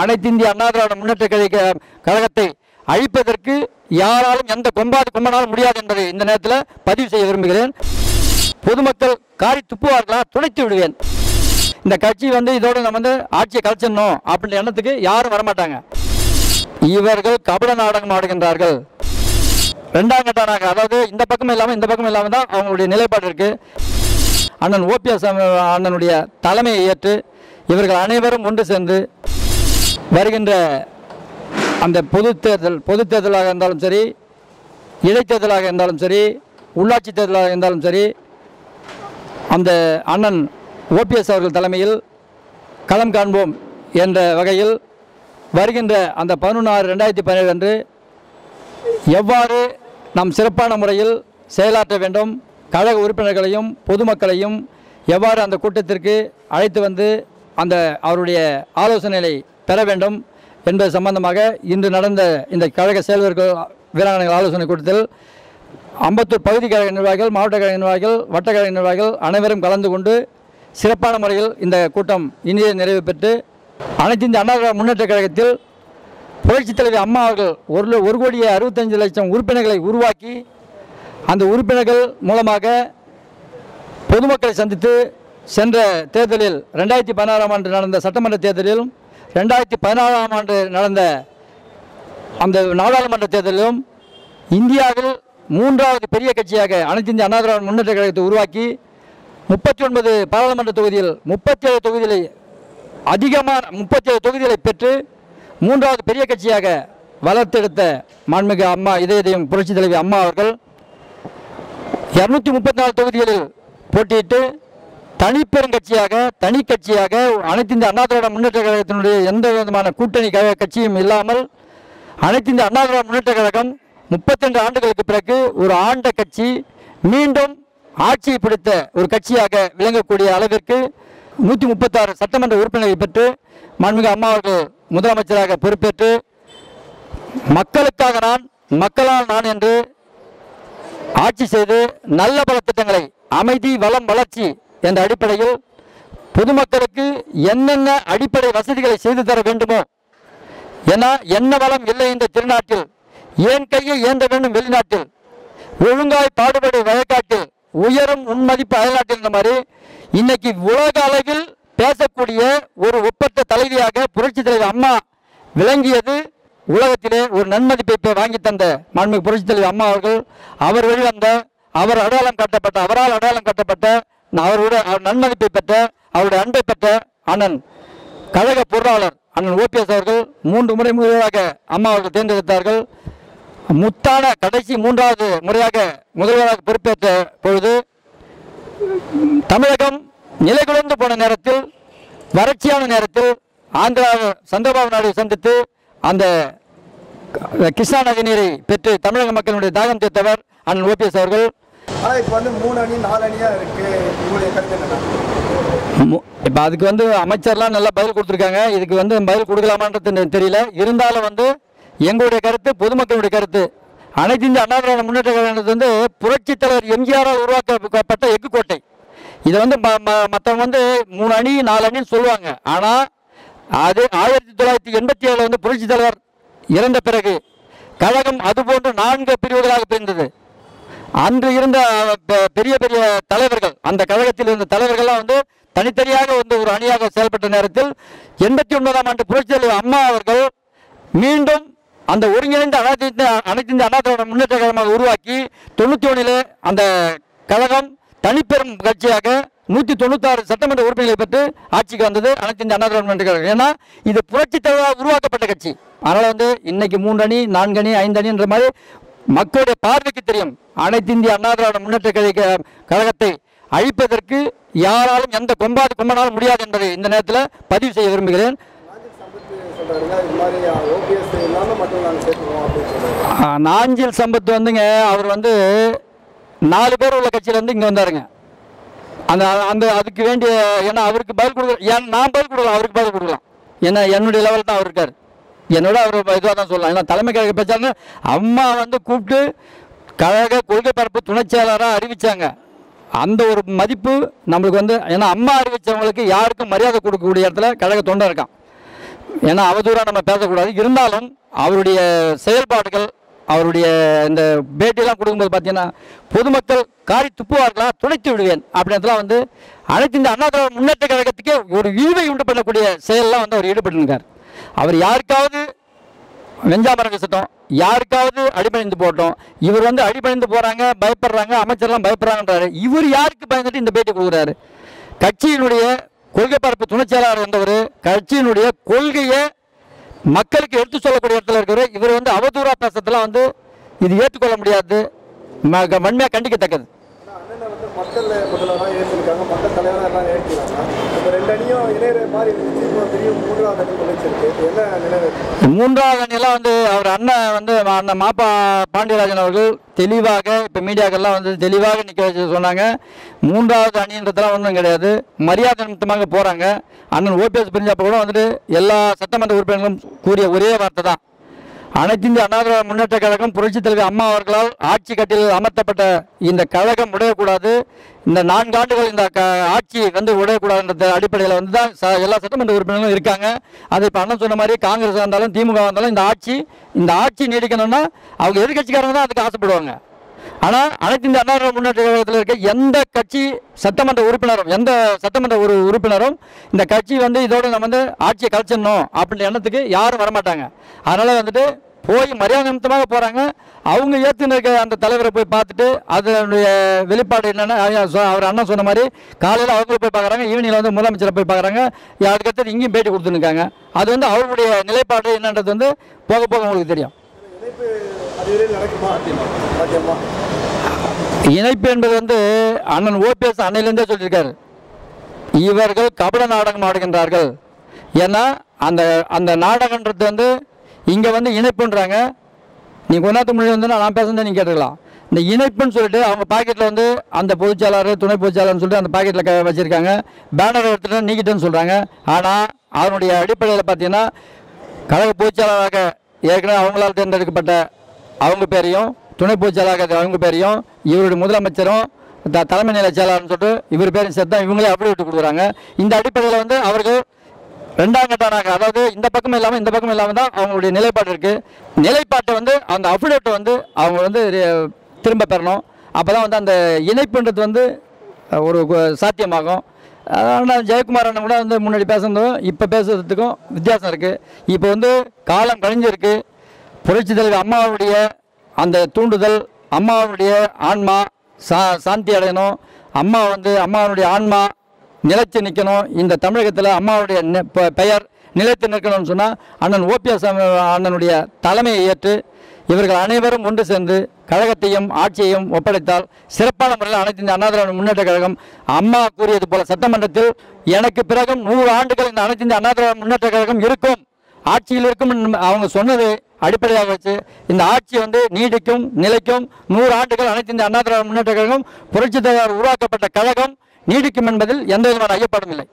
அனைத்து இந்திய அண்ணா திராவிட முன்னேற்ற கழக கழகத்தை அழிப்பதற்கு யாராலும் எந்த கொம்பாது கொம்பனாலும் முடியாது என்பதை இந்த நேரத்தில் பதிவு செய்ய விரும்புகிறேன். பொதுமக்கள் காரி துப்புவார்களா? துடைத்து விடுவேன். இந்த கட்சி வந்து இதோட நம்ம வந்து ஆட்சியை கலைச்சிடணும் அப்படின்ற எண்ணத்துக்கு யாரும் வரமாட்டாங்க. இவர்கள் கபட நாடகம் ஆடுகின்றார்கள். ரெண்டாம் கட்டானாக அதாவது இந்த பக்கம் இல்லாமல் இந்த பக்கம் இல்லாமல் தான் அவங்களுடைய நிலைப்பாடு இருக்கு. அண்ணன் ஓபிஎஸ் அண்ணனுடைய தலைமையை ஏற்று இவர்கள் அனைவரும் ஒன்று சேர்ந்து வருகின்ற அந்த பொது தேர்தல் பொது தேர்தலாக இருந்தாலும் சரி இடைத்தேர்தலாக இருந்தாலும் சரி உள்ளாட்சி தேர்தலாக இருந்தாலும் சரி அந்த அண்ணன் ஓபிஎஸ் அவர்கள் தலைமையில் களம் காண்போம் என்ற வகையில் வருகின்ற அந்த பதினொன்று ஆறு ரெண்டாயிரத்தி பதினேழு அன்று எவ்வாறு நாம் சிறப்பான முறையில் செயலாற்ற வேண்டும் கழக உறுப்பினர்களையும் பொதுமக்களையும் எவ்வாறு அந்த கூட்டத்திற்கு அழைத்து வந்து அந்த அவருடைய ஆலோசனைகளை பெற வேண்டும் என்பது சம்பந்தமாக இன்று நடந்த இந்த கழக செயல்வர்கள் வீராங்கனைகள் ஆலோசனை கூட்டத்தில் அம்பத்தூர் பகுதி கழக நிர்வாகிகள் மாவட்ட கழக நிர்வாகிகள் வட்ட கழக நிர்வாகிகள் அனைவரும் கலந்து கொண்டு சிறப்பான முறையில் இந்த கூட்டம் இனிய நிறைவு பெற்று அனைத்து இந்திய அண்ணா முன்னேற்ற கழகத்தில் புரட்சித் தலைவி அம்மா அவர்கள் ஒரு ஒரு கோடியே அறுபத்தஞ்சு லட்சம் உறுப்பினர்களை உருவாக்கி அந்த உறுப்பினர்கள் மூலமாக பொதுமக்களை சந்தித்து சென்ற தேர்தலில் ரெண்டாயிரத்தி பதினாறாம் ஆண்டு நடந்த சட்டமன்ற தேர்தலிலும் ரெண்டாயிரத்தி பதினாறாம் ஆண்டு நடந்த அந்த நாடாளுமன்ற தேர்தலிலும் இந்தியாவில் மூன்றாவது பெரிய கட்சியாக அனைத்து இந்திய அண்ணா திராவிட முன்னேற்ற கழகத்தை உருவாக்கி முப்பத்தி ஒன்பது பாராளுமன்ற தொகுதியில் முப்பத்தி ஏழு தொகுதிகளை அதிகமான முப்பத்தி ஏழு தொகுதிகளை பெற்று மூன்றாவது பெரிய கட்சியாக வளர்த்தெடுத்த மாண்புமிகு அம்மா இதயதயம் புரட்சி தலைவி அம்மா அவர்கள் இரநூத்தி முப்பத்தி நாலு தொகுதிகளில் போட்டியிட்டு தனிப்பெருங்கட்சியாக தனி கட்சியாக அனைத்து இந்த அண்ணா திராவிட முன்னேற்ற கழகத்தினுடைய எந்த விதமான கூட்டணி கழக கட்சியும் இல்லாமல் அனைத்து இந்த அண்ணா திராவிட முன்னேற்ற கழகம் முப்பத்திரெண்டு ஆண்டுகளுக்கு பிறகு ஒரு ஆண்ட கட்சி மீண்டும் ஆட்சியை பிடித்த ஒரு கட்சியாக விளங்கக்கூடிய அளவிற்கு நூற்றி முப்பத்தாறு சட்டமன்ற உறுப்பினரை பெற்று மாண்புமிகு அம்மா அவர்கள் முதலமைச்சராக பொறுப்பேற்று மக்களுக்காக நான் மக்களால் நான் என்று ஆட்சி செய்து நல்ல பல திட்டங்களை அமைதி வளம் வளர்ச்சி என்ற அடிப்படையில் பொதுமக்களுக்கு என்னென்ன அடிப்படை வசதிகளை செய்து தர வேண்டுமோ ஏன்னா என்ன வளம் இல்லை இந்த திருநாட்டில் ஏன் கையை ஏந்த வேண்டும் வெளிநாட்டில் ஒழுங்காய் பாடுபடு வழக்காட்டில் உயரும் உன்மதிப்பு அயல்நாட்டில் இந்த மாதிரி இன்னைக்கு உலக அளவில் பேசக்கூடிய ஒரு ஒப்பற்ற தலைவியாக புரட்சி தலைவர் அம்மா விளங்கியது உலகத்திலே ஒரு நன்மதிப்பை வாங்கி தந்த மாண்புமிகு புரட்சி தலைவர் அம்மா அவர்கள். அவர் வெளிவந்த அவர் அடையாளம் காட்டப்பட்ட அவரால் அடையாளம் காட்டப்பட்ட அவருடைய அவர் நன்மதிப்பை பெற்ற அவருடைய அன்பை பெற்ற அண்ணன் கழக பொருளாளர் அண்ணன் ஓபிஎஸ் அவர்கள் மூன்று முறை முதலாக அம்மா அவர்கள் தேர்ந்தெடுத்தார்கள். முத்தான கடைசி மூன்றாவது முறையாக முதல்வராக பொறுப்பேற்ற பொழுது தமிழகம் நிலைகுலைந்து போன நேரத்தில் வறட்சியான நேரத்தில் ஆந்திரா சந்திரபாபு நாயுடு சந்தித்து அந்த கிருஷ்ணா நதி நீரை பெற்று தமிழக மக்களுடைய தாகம் தீர்த்தவர் அண்ணன் ஓபிஎஸ் அவர்கள். ஆனால் இப்போ வந்து மூணு அணி நாலு அணியாக இருக்கு. உங்களுடைய கருத்து என்னன்னா? இப்போ அதுக்கு வந்து அமைச்சர்லாம் நல்லா பதில் கொடுத்துருக்காங்க. இதுக்கு வந்து பதில் கொடுக்கலாமான்றது எனக்கு தெரியல. இருந்தாலும் வந்து எங்களுடைய கருத்து பொதுமக்களுடைய கருத்து அனைத்து இந்திய அண்ணா திராவிட முன்னேற்ற கழகத்து வந்து புரட்சி தலைவர் எம்ஜிஆரால் உருவாக்கப்பட்ட எஃகு கோட்டை. இதை வந்து மற்றவங்க வந்து மூணு அணி நாலு அணின்னு சொல்லுவாங்க. ஆனால் அது ஆயிரத்தி தொள்ளாயிரத்தி எண்பத்தி ஏழில் வந்து புரட்சி தலைவர் இறந்த பிறகு கழகம் அதுபோன்று நான்கு பிரிவுகளாக பிரிந்தது. அன்று இருந்த பெரிய பெரிய தலைவர்கள் அந்த கழகத்தில் இருந்த தலைவர்கள்லாம் வந்து தனித்தனியாக வந்து ஒரு அணியாக செயல்பட்ட நேரத்தில் எண்பத்தி ஒன்பதாம் ஆண்டு புரட்சி தலைவர் அம்மா அவர்கள் மீண்டும் அந்த ஒருங்கிணைந்த அனைத்து அனைத்து இந்திய அண்ணா திராவிட முன்னேற்ற கழகமாக உருவாக்கி தொண்ணூற்றி ஒன்றில் அந்த கழகம் தனிப்பெரும் கட்சியாக நூற்றி தொண்ணூத்தாறு சட்டமன்ற உறுப்பினர்களை பெற்று ஆட்சிக்கு வந்தது அனைத்து இந்திய அண்ணா திராவிட முன்னேற்ற கழகம். ஏன்னா இது புரட்சி தலைவராக உருவாக்கப்பட்ட கட்சி. அதனால் வந்து இன்னைக்கு மூன்று அணி நான்கு அணி ஐந்து அணின்ற மாதிரி மக்களுடைய பார்வைக்கு தெரியும். அனைத்து இந்திய அண்ணா திராவிட முன்னேற்ற கழக கழகத்தை அழிப்பதற்கு யாராலும் எந்த கொம்பாது கொம்பனாலும் முடியாது என்பதை இந்த நேரத்தில் பதிவு செய்ய விரும்புகிறேன். நாஞ்சில் சம்பத் வந்துங்க அவர் வந்து நாலு பேர் உள்ள கட்சியிலேருந்து இங்கே வந்தாருங்க. அந்த அந்த அதுக்கு வேண்டிய ஏன்னா அவருக்கு பதில் கொடுக்க ஏன் நான் பதில் கொடுக்கலாம் அவருக்கு பதில் கொடுக்கலாம். ஏன்னா என்னுடைய லெவல் தான் அவர் இருக்கார். என்னோட அவர் இதுவாக தான் சொல்லலாம். ஏன்னா தலைமை கழக பேச்சாளர் அம்மா வந்து கூப்பிட்டு கழக கொள்கை பரப்பு துணைச் செயலராக அறிவித்தாங்க அந்த ஒரு மதிப்பு நம்மளுக்கு வந்து ஏன்னா அம்மா அறிவிச்சவங்களுக்கு யாருக்கும் மரியாதை கொடுக்கக்கூடிய இடத்துல கழக தொண்டை இருக்கான். ஏன்னா அவதூறாக நம்ம பேசக்கூடாது. இருந்தாலும் அவருடைய செயல்பாடுகள் அவருடைய இந்த பேட்டியெல்லாம் கொடுக்கும்போது பார்த்தீங்கன்னா பொதுமக்கள் காரி துப்புவார்களா துணைத்து விடுவேன் அப்படின்றதுலாம் வந்து அனைத்து இந்த அண்ணா முன்னேற்ற கழகத்துக்கே ஒரு இழிவை உண்டு பண்ணக்கூடிய செயலெல்லாம் வந்து அவர் ஈடுபட்டிருக்கார். அவர் யாருக்காவது வெஞ்சாமரங்க வீசட்டும் யாருக்காவது அடிபணிந்து போட்டோம். இவர் வந்து அடிபணிந்து போகிறாங்க பயப்படுறாங்க அமைச்சர்லாம் பயப்படுறாங்கன்றாரு. இவர் யாருக்கு பயந்துட்டு இந்த பேட்டி கொடுக்குறாரு? கட்சியினுடைய கொள்கை பரப்பு துணைச் செயலாளர் இருந்தவர் கட்சியினுடைய கொள்கையை மக்களுக்கு எடுத்து சொல்லக்கூடிய இடத்துல இருக்கிறவர் இவர் வந்து அவதூறா பேசத்தெல்லாம் வந்து இது ஏற்றுக்கொள்ள முடியாது. ம- வன்மையாக கண்டிக்கத்தக்கது. மக்கள் முதல்வராக ஏற்றிருக்காங்க மக்கள் தலைவராக எல்லாம் ஏற்றிருக்காங்க மூன்றாவது அணி அணியெல்லாம் வந்து அவர் அண்ணன் வந்து மா- மாப்பா பாண்டியராஜன் அவர்கள் தெளிவாக இப்போ மீடியாக்கள்லாம் வந்து தெளிவாக நிற்க வச்சு சொன்னாங்க. மூன்றாவது அணின்றதெல்லாம் ஒன்றும் கிடையாது. மரியாதை நிமித்தமாக போகிறாங்க அண்ணன் ஓபிஎஸ் பிரிஞ்சப்போ கூட வந்துட்டு எல்லா சட்டமன்ற உறுப்பினர்களும் கூறிய ஒரே வார்த்தை தான். அனைத்து இந்திய அண்ணா முன்னேற்ற கழகம் புரட்சித் தலைவர் அம்மா அவர்களால் ஆட்சி கட்டில் அமர்த்தப்பட்ட இந்த கழகம் உடையக்கூடாது. இந்த நான்கு ஆண்டுகள் இந்த க ஆட்சி வந்து உடையக்கூடாதுன்ற அடிப்படையில் வந்து தான் ச- எல்லா சட்டமன்ற உறுப்பினர்களும் இருக்காங்க. அது இப்போ அண்ணன் சொன்ன மாதிரி காங்கிரஸ் இருந்தாலும் திமுக இருந்தாலும் இந்த ஆட்சி இந்த ஆட்சி நீடிக்கணும்னா அவங்க எதிர்கட்சிக்காரங்க தான் அதுக்கு ஆசைப்படுவாங்க. ஆனால் அனைத்து இந்த அண்ணா முன்னேற்ற கழகத்தில் இருக்க எந்த கட்சி சட்டமன்ற உறுப்பினரும் எந்த சட்டமன்ற ஒரு உறுப்பினரும் இந்த கட்சி வந்து இதோடு நம்ம வந்து ஆட்சியை கலைச்சிடணும் அப்படின்ற எண்ணத்துக்கு யாரும் வரமாட்டாங்க. அதனால் வந்துட்டு போய் மரியாதை நிமித்தமாக போகிறாங்க அவங்க ஏற்றுன்னு இருக்க அந்த தலைவரை போய் பார்த்துட்டு அதனுடைய வெளிப்பாடு என்னென்னா அவர் அண்ணன் சொன்ன மாதிரி காலையில் அவங்கள போய் பார்க்குறாங்க. ஈவினிங்கில் வந்து முதலமைச்சரை போய் பார்க்குறாங்க. அதுக்கடுத்து இங்கேயும் பேட்டி கொடுத்துருக்காங்க அது வந்து அவருடைய நிலைப்பாடு என்னன்றது வந்து போக போக உங்களுக்கு தெரியும். அதுவரையில் நடக்குமா? சாத்தியமா இணைப்பு என்பது வந்து அண்ணன் ஓபிஎஸ் அன்னையிலேருந்தே சொல்லியிருக்காரு. இவர்கள் கபட நாடகம் ஆடுகின்றார்கள். ஏன்னா அந்த அந்த நாடகன்றது வந்து இங்கே வந்து இணைப்புன்றாங்க. நீ கொஞ்ச நேரத்துக்கு முன்னாடி வந்து நான் பேசுனதை நீங்கள் கேட்டுக்கலாம். இந்த இணைப்புன்னு சொல்லிட்டு அவங்க பாக்கெட்டில் வந்து அந்த பொதுச்செயலாளர் துணை பொதுச்செயலாளர்னு சொல்லிட்டு அந்த பாக்கெட்டில் க வச்சுருக்காங்க. பேனர் எடுத்துட்டு நீக்கிட்டேன்னு சொல்கிறாங்க ஆனால் அதனுடைய அடிப்படையில் பார்த்தீங்கன்னா கழக பொதுச்செயலாளராக ஏற்கனவே அவங்களால் தேர்ந்தெடுக்கப்பட்ட அவங்க பேரையும் துணை பொதுச்செயலாளர் அவங்க பேரையும் இவருடைய முதலமைச்சரும் த தலைமை நிலை செயலாளர்னு சொல்லிட்டு இவர் பேரும் சேர்த்து தான் இவங்களே அப்படி விட்டு கொடுக்குறாங்க. இந்த அடிப்படையில் வந்து அவர்கள் ரெண்டாம் கட்டானாக அதாவது இந்த பக்கம் இல்லாமல் இந்த பக்கம் இல்லாமல் தான் அவங்களுடைய நிலைப்பாடு இருக்குது நிலைப்பாட்டை வந்து அந்த அஃபிடேட்டை வந்து அவங்க வந்து திரும்ப பெறணும். அப்போ தான் வந்து அந்த இணைப்புன்றது வந்து ஒரு சாத்தியமாகும். ஆனால் ஜெயக்குமார் அண்ணன் கூட வந்து முன்னாடி பேசுனதும் இப்போ பேசுறதுக்கும் வித்தியாசம் இருக்குது இப்போ வந்து காலம் கழிஞ்சிருக்கு. புரட்சி தலைவர் அம்மாவுடைய அந்த தூண்டுதல் அம்மாவுடைய ஆன்மா சா சாந்தி அடையணும். அம்மா வந்து அம்மாவுடைய ஆன்மா நிலைத்து நிற்கணும். இந்த தமிழகத்தில் அம்மாவுடைய நெ- பெயர் நிலைத்து நிற்கணும்னு சொன்னால் அண்ணன் ஓபிஎஸ் அண்ணனுடைய தலைமையை ஏற்று இவர்கள் அனைவரும் ஒன்று சேர்ந்து கழகத்தையும் ஆட்சியையும் ஒப்படைத்தால் சிறப்பான முறையில் அனைத்து இந்த அண்ணாதிராவிட முன்னேற்ற கழகம் அம்மா கூறியது போல சட்டமன்றத்தில் எனக்கு பிறகும் நூறு ஆண்டுகள் இந்த அனைத்து இந்த அண்ணாதிராவிட முன்னேற்ற கழகம் இருக்கும். ஆட்சியில் இருக்கும் அவங்க சொன்னது அடிப்படையாக வச்சு இந்த ஆட்சி வந்து நீடிக்கும் நிலைக்கும் நூறு ஆண்டுகள் அனைத்து இந்த அண்ணா திராவிட முன்னேற்ற கழகம் புரட்சித் தலைவர் உருவாக்கப்பட்ட கழகம் நீடிக்கும் என்பதில் எந்த விதமான ஐயப்பாடும் இல்லை.